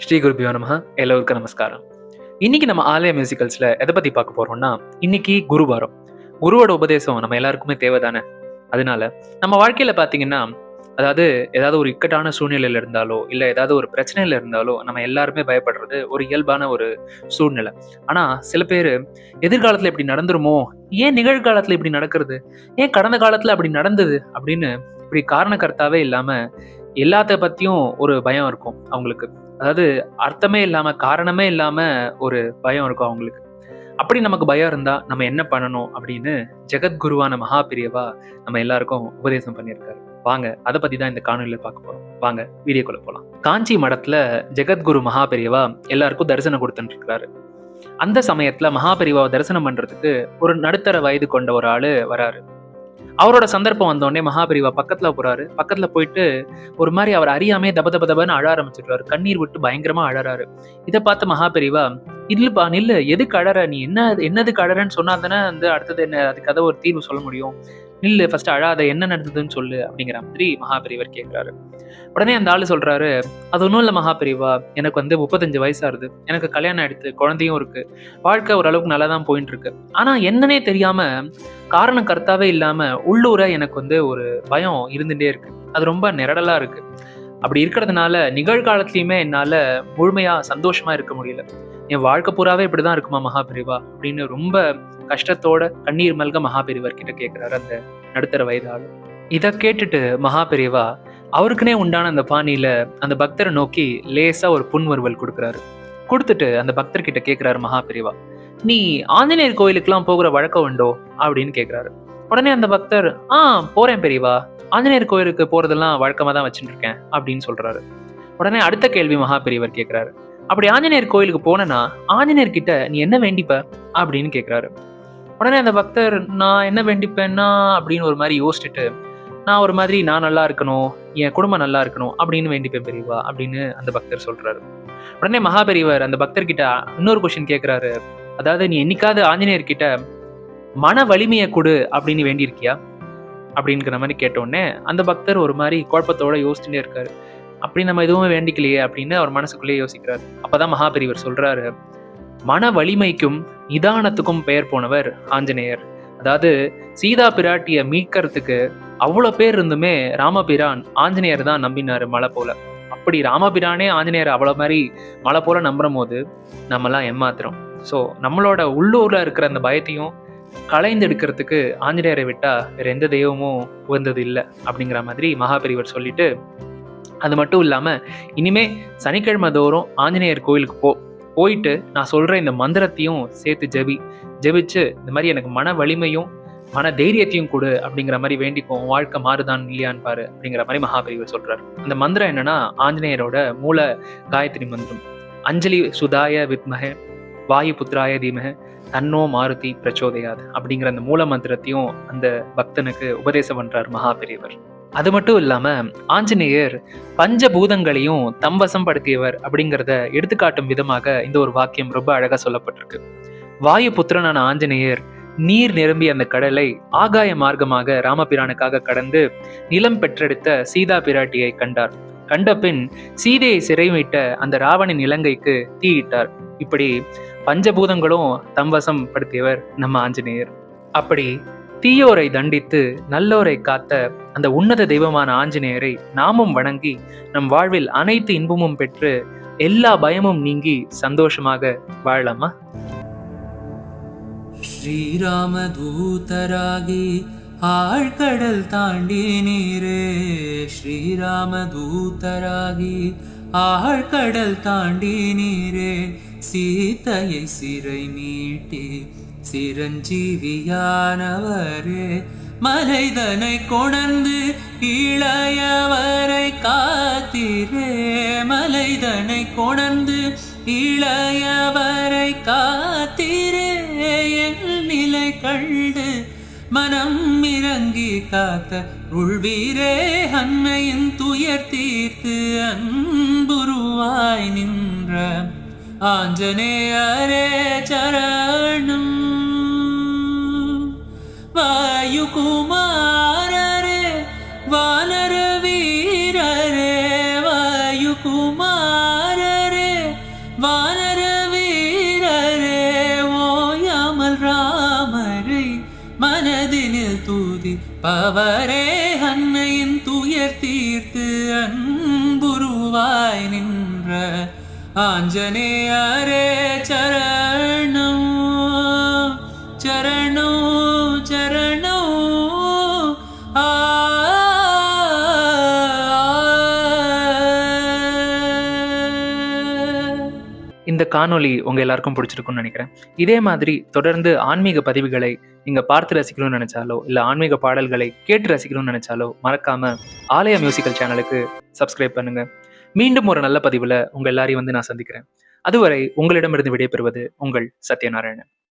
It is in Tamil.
ஸ்ரீ குருபியோ நமஹ எல்லோருக்கும் நமஸ்காரம். இன்னைக்கு நம்ம ஆலய மியூசிக்கல்ஸ்ல எதை பத்தி பார்க்க போறோம்னா இன்னைக்கு குருவாரம். குருவோட உபதேசம் நம்ம எல்லாருக்குமே தேவைதானே? அதனால நம்ம வாழ்க்கையில பாத்தீங்கன்னா அதாவது ஏதாவது ஒரு இக்கட்டான சூழ்நிலையில இருந்தாலோ இல்லை ஏதாவது ஒரு பிரச்சனையில இருந்தாலோ நம்ம எல்லாருமே பயப்படுறது ஒரு இயல்பான ஒரு சூழ்நிலை. ஆனா சில பேர் எதிர்காலத்துல இப்படி நடந்துருமோ? ஏன் நிகழ்காலத்துல இப்படி நடக்கிறது? ஏன் கடந்த காலத்துல அப்படி நடந்தது? அப்படின்னு இப்படி காரணக்கர்த்தாவே இல்லாம எல்லாத்த பத்தியும் ஒரு பயம் இருக்கும் அவங்களுக்கு. அதாவது அர்த்தமே இல்லாம காரணமே இல்லாம ஒரு பயம் இருக்கும் அவங்களுக்கு. அப்படி நமக்கு பயம் இருந்தா நம்ம என்ன பண்ணணும் அப்படின்னு ஜெகத்குருவான மகா பிரியவா நம்ம எல்லாருக்கும் உபதேசம் பண்ணியிருக்காரு. வாங்க அதை பத்தி தான் இந்த காணொலியில பார்க்க போறோம். வாங்க வீடியோக்குள்ள போலாம். காஞ்சி மடத்துல ஜெகத்குரு மகா பெரியவா எல்லாருக்கும் தரிசனம் கொடுத்துட்டு அந்த சமயத்துல மகா பெரியவாவை தரிசனம் பண்றதுக்கு ஒரு நடுத்தர வயது கொண்ட ஒரு ஆளு வராரு. அவரோட சந்தர்ப்பம் வந்தோடனே மகாபிரிவா பக்கத்துல போறாரு. பக்கத்துல போயிட்டு ஒரு மாதிரி அவர் அறியாமே தப தப தபன்னு அழ ஆரம்பிச்சிடுறாரு. கண்ணீர் விட்டு பயங்கரமா அழறாரு. இதை பார்த்து மகாபெரிவா இல்லப்பா நில்லு. எதுக்கு அழற? நீ என்ன என்னதுக்கு அழறன்னு சொன்னா தானே வந்து அடுத்தது என்ன அதுக்கு அதை ஒரு தீர்வு சொல்ல முடியும். நில்லு ஃபர்ஸ்ட் அழாத என்ன நடந்ததுன்னு சொல்லு அப்படிங்கிற மாதிரி மகாபெரிவர் கேட்குறாரு உடனே அந்த ஆள் சொல்றாரு அது ஒன்றும் இல்லை மகாபெரிவா எனக்கு வந்து முப்பத்தஞ்சு வயசாகுது. எனக்கு கல்யாணம் ஆயிடுத்து குழந்தையும் இருக்கு. வாழ்க்கை ஓரளவுக்கு நல்லா தான் போயிட்டு இருக்கு ஆனால் என்னன்னே தெரியாம காரணம் கர்த்தாவே இல்லாமல் உள்ளூர எனக்கு வந்து ஒரு பயம் இருந்துட்டே இருக்கு. அது ரொம்ப நிரடலாக இருக்கு. அப்படி இருக்கிறதுனால நிகழ்காலத்துலையுமே என்னால் முழுமையாக சந்தோஷமாக இருக்க முடியல. என் வாழ்க்கை பூராவே இப்படிதான் இருக்குமா மகாபிரிவா? அப்படின்னு ரொம்ப கஷ்டத்தோட கண்ணீர் மல்க மகாபிரிவர் கிட்ட கேட்கிறாரு அந்த நடுத்தர வயது இதை கேட்டுட்டு மகாபிரிவா அவருக்குனே உண்டான அந்த பாணியில அந்த பக்தரை நோக்கி லேசா ஒரு புன்வருவல் கொடுக்குறாரு. கொடுத்துட்டு அந்த பக்தர்கிட்ட கேட்கிறாரு மகாபிரிவா நீ ஆஞ்சநேயர் கோயிலுக்குலாம் போகிற வழக்கம் உண்டோ? அப்படின்னு கேட்குறாரு உடனே அந்த பக்தர் ஆ போறேன் பெரியவா. ஆஞ்சநேயர் கோயிலுக்கு போறதெல்லாம் வழக்கமாக தான் வச்சுட்டு இருக்கேன். அப்படின்னு சொல்றாரு. உடனே அடுத்த கேள்வி மகா பெரியவர் கேட்குறாரு அப்படி ஆஞ்சநேயர் கோயிலுக்கு போனேன்னா ஆஞ்சநேயர் கிட்ட நீ என்ன வேண்டிப்ப? அப்படின்னு கேட்குறாரு உடனே அந்த பக்தர் நான் என்ன வேண்டிப்பேன்னா? அப்படின்னு ஒரு மாதிரி யோசிச்சுட்டு நான் ஒரு மாதிரி நான் நல்லா இருக்கணும் என் குடும்பம் நல்லா இருக்கணும் அப்படின்னு வேண்டிப்பேன் பெரியவா அப்படின்னு அந்த பக்தர் சொல்றாரு. உடனே மகாபெரியவர் அந்த பக்தர்கிட்ட இன்னொரு கொஷின் கேட்குறாரு அதாவது நீ என்னைக்காவது ஆஞ்சநேயர் கிட்ட மன வலிமையை கொடு அப்படின்னு வேண்டியிருக்கியா? அப்படிங்கிற மாதிரி கேட்டோடனே அந்த பக்தர் ஒரு மாதிரி குழப்பத்தோட யோசிச்சுட்டே இருக்காரு. அப்படி நம்ம எதுவுமே வேண்டிக்கலையே அப்படின்னு அவர் மனசுக்குள்ளேயே யோசிக்கிறாரு. அப்பதான் மகாபெரிவர் சொல்றாரு மன வலிமைக்கும் நிதானத்துக்கும் பெயர் போனவர் ஆஞ்சநேயர். அதாவது சீதா பிராட்டியை மீட்கிறதுக்கு அவ்வளோ பேர் இருந்துமே ராமபிரான் ஆஞ்சநேயர் தான் நம்பினாரு மலை போல. அப்படி ராமபிரானே ஆஞ்சநேயர் அவ்வளோ மாதிரி மலை போல நம்புற போது நம்மலாம் ஏமாத்துறோம். ஸோ நம்மளோட உள்ளூர்ல இருக்கிற அந்த பயத்தையும் களைந்து எடுக்கிறதுக்கு ஆஞ்சநேயரை விட்டா வேற எந்த தெய்வமும் உகந்தது இல்லை. அப்படிங்கிற மாதிரி மகாபெரிவர் சொல்லிட்டு அது மட்டும் இல்லாமல் இனிமே சனிக்கிழமை தோறும் ஆஞ்சநேயர் கோயிலுக்கு போ போயிட்டு நான் சொல்கிற இந்த மந்திரத்தையும் சேர்த்து ஜெபி ஜெபிச்சு இந்த மாதிரி எனக்கு மன வலிமையும் மன தைரியத்தையும் கொடு அப்படிங்கிற மாதிரி வேண்டிக்கும் வாழ்க்கை மாறுதான் இல்லையான்னு பாரு அப்படிங்கிற மாதிரி மகாபெரிவர் சொல்றாரு. அந்த மந்திரம் என்னன்னா ஆஞ்சநேயரோட மூல காயத்ரி மந்திரம். அஞ்சலி சுதாய வித்மக வாயு புத்திராய தீமக தன்னோ மாருதி பிரச்சோதயாது அப்படிங்கிற அந்த மூல மந்திரத்தையும் அந்த பக்தனுக்கு உபதேசம் பண்றார் மகாபிரிவர் பெரியவர் அது மட்டும் இல்லாம ஆஞ்சநேயர் பஞ்சபூதங்களையும் தம்பசம் படுத்தியவர் அப்படிங்கிறத எடுத்துக்காட்டும் விதமாக இந்த ஒரு வாக்கியம் ரொம்ப அழகா சொல்லப்பட்டிருக்கு. வாயு புத்திரனான ஆஞ்சநேயர் நீர் நிரம்பிய அந்த கடலை ஆகாய மார்க்கமாக ராமபிரானுக்காக கடந்து நிலம் பெற்றெடுத்த சீதா பிராட்டியை கண்டார். கண்டபின் சீதையை சிறைமிட்ட அந்த ராவணின் இலங்கைக்கு தீயிட்டார். இப்படி பஞ்சபூதங்களும் தம்வசம் படுத்தியவர் நம்ம ஆஞ்சநேயர். அப்படி தீயோரை தண்டித்து நல்லோரை காத்த அந்த உன்னத தெய்வமான ஆஞ்சநேயரை நாமும் வணங்கி நம் வாழ்வில் அனைத்து இன்பமும் பெற்று எல்லா பயமும் நீங்கி சந்தோஷமாக வாழலாமா? ஸ்ரீராமதூதராகி ஆழ்கடல் தாண்டி நீரே. ஸ்ரீராமதூதராகி ஆழ்கடல் தாண்டி நீரே. சீதையை சிறை மீட்டி சிரஞ்சீவியானவரே மலைதனை கொணர்ந்து இளையவரை காத்திரே. மலைதனை கொணர்ந்து இளையவரை காத்திரே. என் நிலை கண்டு மனம் இறங்கி காத்த உள்வீரே அன்னையின் துயர் தீர்த்து அன்புருவாய் நின்ற ஆஞ்சநேயரே சரணம் மனதினில் தூதி பவரே அன்னையின் துயர் தீர்த்து அன்புருவாய் நின்ற ஆஞ்சனேயரே ச இந்த காணொலி உங்கள் எல்லாருக்கும் பிடிச்சிருக்கும்னு நினைக்கிறேன். இதே மாதிரி தொடர்ந்து ஆன்மீக பதிவுகளை நீங்க பார்த்து ரசிக்கணும்னு நினைச்சாலோ இல்லை ஆன்மீக பாடல்களை கேட்டு ரசிக்கணும்னு நினைச்சாலோ மறக்காமல் ஆலய மியூசிக்கல் சேனலுக்கு சப்ஸ்கிரைப் பண்ணுங்க. மீண்டும் ஒரு நல்ல பதிவில் உங்கள் எல்லாரையும் வந்து நான் சந்திக்கிறேன். அதுவரை உங்களிடமிருந்து விடைபெறுவது உங்கள் சத்யநாராயணன்.